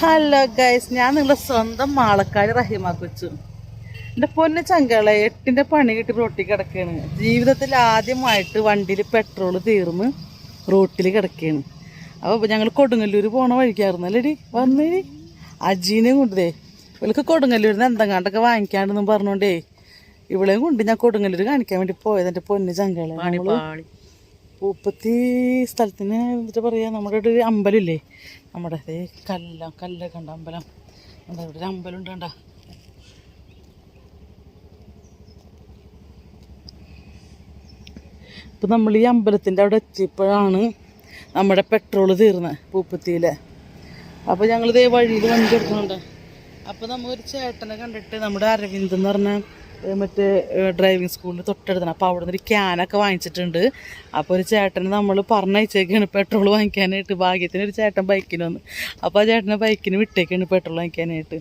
Hello guys ഞാൻ നിങ്ങളുടെ സ്വന്തം മാളക്കാട് റഹിമ കൊച്ചു. എന്റെ പൊന്ന ചങ്കള എട്ടിന്റെ പണി കിട്ടി റോട്ടിൽ കിടക്കുകയാണ് ജീവിതത്തിൽ ആദ്യമായിട്ട് വണ്ടിയിൽ പെട്രോൾ തീർന്ന് റോട്ടിൽ കിടക്കുകയാണ് അപ്പോൾ ഞങ്ങൾ കൊടുങ്ങല്ലൂർ പോണ വഴിക്കായിരുന്നു അല്ലേടി വന്നേടി അജീനെയും കൊണ്ടുതേ ഇവൾക്ക് കൊടുങ്ങല്ലൂരിൽ നിന്ന് എന്തെങ്ങാണ്ടൊക്കെ വാങ്ങിക്കാണ്ടെന്നും പറഞ്ഞോണ്ടേ ഇവളെയും കൊണ്ട് ഞാൻ കൊടുങ്ങല്ലൂർ കാണിക്കാൻ വേണ്ടി പോയത് എന്റെ പൊന്ന് ചങ്കള. പൂപ്പത്തി സ്ഥലത്തിന് എന്താ പറയുക നമ്മുടെ ഇവിടെ ഒരു അമ്പലമില്ലേ നമ്മുടെ അതേ കല്ല കല്ലൊക്കെ ഉണ്ട് അമ്പലം. എന്താ ഇവിടെ ഒരു അമ്പലം ഉണ്ട് കണ്ട? ഇപ്പം നമ്മൾ ഈ അമ്പലത്തിന്റെ അവിടെ എത്തിയപ്പോഴാണ് നമ്മുടെ പെട്രോൾ തീർന്നത് പൂപ്പത്തിയിലെ അപ്പോൾ ഞങ്ങൾ ഇതേ വഴിയിൽ വണ്ടി എടുക്കുന്നുണ്ട്. അപ്പോൾ നമ്മൾ ഒരു ചേട്ടനെ കണ്ടിട്ട് നമ്മുടെ അരവിന്ദ് എന്ന് പറഞ്ഞ മറ്റേ ഡ്രൈവിംഗ് സ്കൂളിന്റെ തൊട്ടടുത്താണ്. അപ്പോൾ അവിടെ നിന്ന് ഒരു ക്യാനൊക്കെ വാങ്ങിച്ചിട്ടുണ്ട്. അപ്പോൾ ഒരു ചേട്ടന് നമ്മൾ പറഞ്ഞയച്ചേക്കാണ് പെട്രോൾ വാങ്ങിക്കാനായിട്ട്. ഭാഗ്യത്തിന് ഒരു ചേട്ടൻ ബൈക്കിന് വന്ന്. അപ്പോൾ ആ ചേട്ടനെ ബൈക്കിന് വിട്ടേക്കാണ് പെട്രോൾ വാങ്ങിക്കാനായിട്ട്.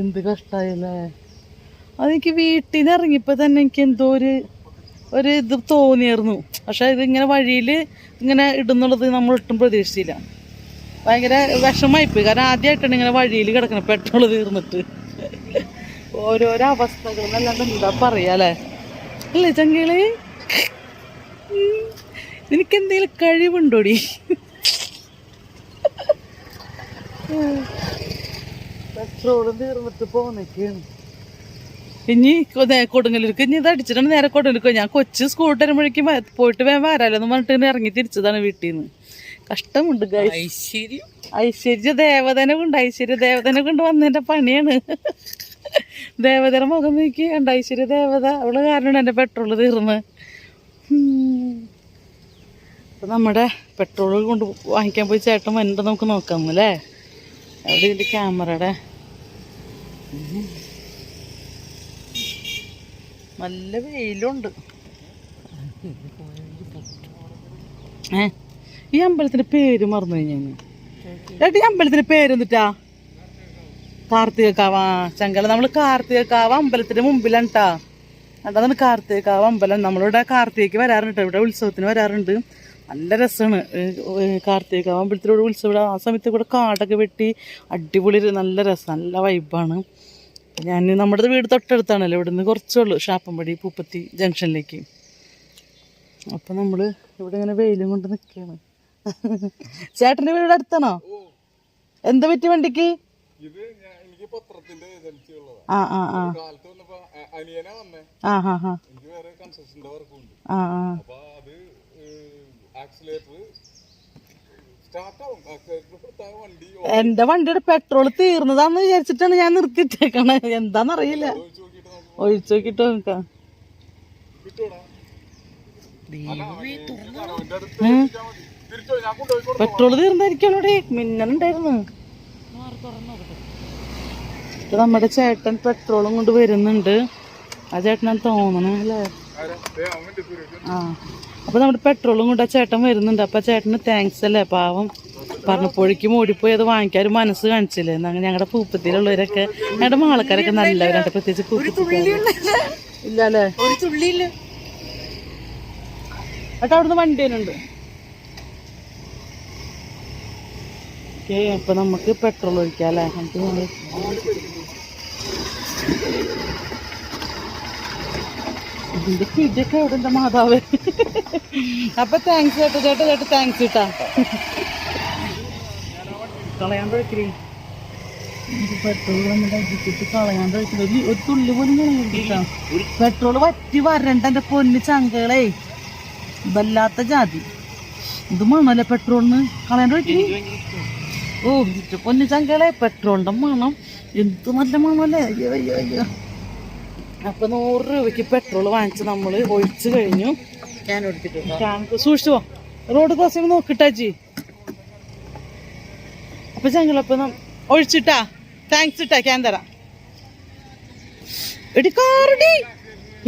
എന്ത് കഷ്ടമായില്ലേ അതെനിക്ക് വീട്ടിൽ നിന്ന് ഇറങ്ങിയപ്പോൾ തന്നെ എനിക്ക് എന്തോ ഒരു ഒരു ഇത് തോന്നിയായിരുന്നു. പക്ഷേ ഇതിങ്ങനെ വഴിയിൽ ഇങ്ങനെ ഇടുന്നുള്ളത് നമ്മൾ ഒട്ടും പ്രതീക്ഷിച്ചില്ല. ഭയങ്കര വിഷമായിപ്പോയി കാരണം ആദ്യമായിട്ടാണ് ഇങ്ങനെ വഴിയിൽ കിടക്കുന്നത് പെട്രോൾ തീർന്നിട്ട്. ഓരോരോ അവസ്ഥകൾ എന്നല്ലാണ്ട് എന്താ പറയാല്ലേ അല്ലേ? ചങ്കിളി? നിനക്ക് എന്തെങ്കിലും കഴിവുണ്ടോടി? പെട്രോളും തീർന്നിട്ട് പോന്നേക്കാണ് ഇനി കൊടുങ്ങല്ലൂർക്ക് ഇനി ഇത് അടിച്ചിട്ടാണ് നേരെ കൊടുങ്ങല്ലൂർക്ക് ഞാൻ കൊച്ചു സ്കൂളിൽ വരുമ്പോഴേക്കും പോയിട്ട് വേഗം വരാലോ എന്ന് പറഞ്ഞിട്ട് ഇറങ്ങി തിരിച്ചതാണ് വീട്ടിൽ നിന്ന് കഷ്ടമുണ്ട്. ഐശ്വര്യം. ഐശ്വര്യ ദേവതനെ കൊണ്ട് ഐശ്വര്യ ദേവതനെ കൊണ്ട് വന്നതിന്റെ പണിയാണ്. ദേവതയുടെ മുഖം നോക്കി കണ്ട ഐശ്വര്യ ദേവത. അവൾ കാരണം എന്റെ പെട്രോൾ തീർന്ന്. അപ്പൊ നമ്മുടെ പെട്രോൾ കൊണ്ട് വാങ്ങിക്കാൻ പോയി ചേട്ടൻ വന്നിട്ട് നമുക്ക് നോക്കാം അല്ലേ? അവിടെ ഇതിന്റെ ക്യാമറയുടെ. നല്ല വെയിലുണ്ട്. ഏ? ഈ അമ്പലത്തിന്റെ പേര് മറന്നു കഴിഞ്ഞു ചേട്ടാ ഈ അമ്പലത്തിന്റെ പേരെന്നിട്ടാ കാർത്തികക്കാവ് ചങ്കല. നമ്മൾ കാർത്തികക്കാവ അമ്പലത്തിന്റെ മുമ്പിലാണ് കേട്ടാ അതാണ് കാർത്തികക്കാവ അമ്പലം. നമ്മളിവിടെ കാർത്തികയ്ക്ക് വരാറുണ്ട്. ഇവിടെ ഉത്സവത്തിന് വരാറുണ്ട്. നല്ല രസമാണ് കാർത്തികക്കാവ അമ്പലത്തിലൂടെ ഉത്സവം ആ സമയത്ത് കൂടെ കാടൊക്കെ വെട്ടി അടിപൊളി നല്ല രസം നല്ല വൈബാണ്. ഞാൻ നമ്മുടെ വീട് തൊട്ടടുത്താണല്ലോ. ഇവിടെ നിന്ന് കുറച്ചേ ഉള്ളൂ. ഷാപ്പമ്പടി പൂപ്പത്തി ജംഗ്ഷനിലേക്ക്. അപ്പം നമ്മൾ ഇവിടെ ഇങ്ങനെ വെയിലും കൊണ്ട് നിൽക്കുകയാണ് ചേട്ടന്റെ വീട് അടുത്താണോ? എന്താ പറ്റി വണ്ടിക്ക്? പത്രത്തിന്റെ ഏജൻസി ഉള്ളതാ. ആ ആ ആ. കാലത്ത് വന്നപ്പോ അനിയനാ വന്നേ. ആ ആ ആ എനിക്ക് വേറെ കൺസ്ട്രക്ഷന്റെ ആ ആ. അപ്പൊ അത് ആക്സിലേറ്റർ എന്റെ വണ്ടിയുടെ പെട്രോൾ തീർന്നതാന്ന് വിചാരിച്ചിട്ടാണ് ഞാൻ നിർത്തിയിട്ടേക്കണേ. എന്താന്നറിയില്ല. ഒഴിച്ച് നോക്കിട്ട് നോക്കാം പെട്രോൾ തീർന്നായിരിക്കണോടെ മിന്നലുണ്ടായിരുന്നു. ഇത് നമ്മുടെ ചേട്ടൻ പെട്രോളും കൊണ്ട് വരുന്നുണ്ട്. ആ ചേട്ടനാണ് തോന്നണേ അല്ലേ? ആ. അപ്പോൾ നമ്മുടെ പെട്രോളും കൊണ്ട് ആ ചേട്ടൻ വരുന്നുണ്ട്. അപ്പോൾ ചേട്ടന് താങ്ക്സ് അല്ലേ? പാവം. പറഞ്ഞപ്പോഴേക്കും ഓടിപ്പോയി അത് വാങ്ങിക്കാൻ ഒരു മനസ്സ് കാണിച്ചില്ലേ? എന്നാ ഞങ്ങളുടെ പൂപ്പത്തിലുള്ളവരൊക്കെ ഞങ്ങളുടെ മാളക്കാരൊക്കെ നല്ലവരുണ്ട് പ്രത്യേകിച്ച് പൂപ്പത്തി ഇല്ല. അല്ലേ? ഒരു തുള്ളിയില്ല. ഏട്ടാ അവിടുന്ന് വണ്ടി വരുന്നുണ്ട് ഓക്കെ നമുക്ക് പെട്രോൾ ഒഴിക്കാം അല്ലേ? നമുക്ക് ഇതിന്റെ കിടിയൊക്കെ എവിടെ ഉണ്ട് മാതാവ്? അപ്പൊ താങ്ക്സ് ചേട്ടാ ചേട്ടാ ചേട്ടാ താങ്ക്സ് കേട്ടാ. പെട്രോൾ വറ്റി വരണ്ട എന്റെ പൊന്ന് ചങ്കളെ. വല്ലാത്ത ജാതി. ഇത് മണല്ലേ പെട്രോളിന് കളയാണ്ട് ഒഴിക്കരി ഓ പൊന്നു ചങ്കളെ പെട്രോളിന്റെ മണം. എന്ത് നല്ല മണമല്ലേ? അയ്യോ അയ്യോ അയ്യോ. അപ്പൊ നൂറ് രൂപയ്ക്ക് പെട്രോൾ വാങ്ങിച്ച് നമ്മൾ ഒഴിച്ചു കഴിഞ്ഞു. ഞാൻ എടുത്തിട്ടുണ്ട്? സൂക്ഷിച്ചു പോ. റോഡ് ക്രോസിംഗ് നോക്കിട്ടാച്ചി അപ്പൊ ചങ്ങളപ്പൊ ഒഴിച്ചിട്ടാ. താങ്ക്സ് ഇട്ടാ ഞാൻ തരാം. എടി കാറടി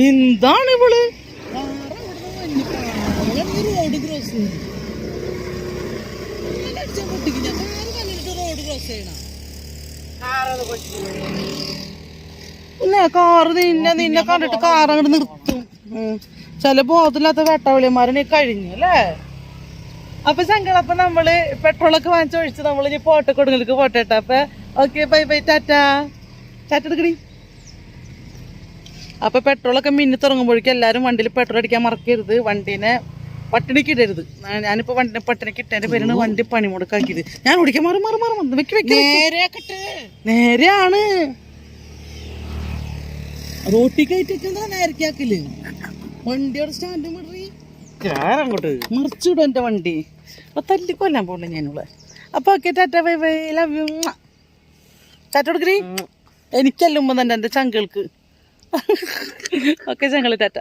എന്താണ് ഇവൾ? റോഡ് ക്രോസ് പിന്നെ കാറ് നിന്നെ നിന്നെ കണ്ടിട്ട് കാർ അങ്ങോട്ട് നിർത്തും. ചില ബോധമില്ലാത്ത വെട്ടവിളിമാരനെ നീ കഴിഞ്ഞു അല്ലേ? അപ്പൊ ചങ്കൾ അപ്പൊ നമ്മൾ പെട്രോളൊക്കെ വാങ്ങിച്ച് ഒഴിച്ച് നമ്മൾ ഇനി പോട്ടെ കൊടുങ്ങൾക്ക് പോട്ടെ ട്ടോ. അപ്പൊ okay bye bye tata. Tata എടുക്കടി. അപ്പൊ പെട്രോളൊക്കെ മിന്നി തുടങ്ങുമ്പോഴേക്കും എല്ലാവരും വണ്ടിയിൽ പെട്രോൾ അടിക്കാൻ മറക്കരുത്. വണ്ടീനെ പട്ടിണിക്ക് ഇടരുത് ഞാനിപ്പോ വണ്ടി പട്ടിണിക്ക് ഇട്ടതിന്റെ പേരാണ് വണ്ടി പണിമുടക്കാക്കിയത്. ഞാൻ ഓടിക്കാൻ മാറി മാറി മാറി വന്ന് വെക്ക് വെക്ക് നേരെയാണ്. റോട്ടി കയറ്റിട്ടാ നേരക്കാക്കിൽ വണ്ടിയോടെ സ്റ്റാൻഡ് വിടറി അങ്ങോട്ട്. മറിച്ചിടും എന്റെ വണ്ടി. അപ്പൊ തല്ലി കൊല്ലാൻ പോകണ്ട ഞാനിവിടെ. അപ്പൊ okay tata bye bye. Love you tata കൊടുക്കരി എനിക്കല്ലുമ്പോ തന്നെ എന്റെ ചങ്കൾക്ക് ഓക്കെ ചങ്കൾ ടാറ്റ.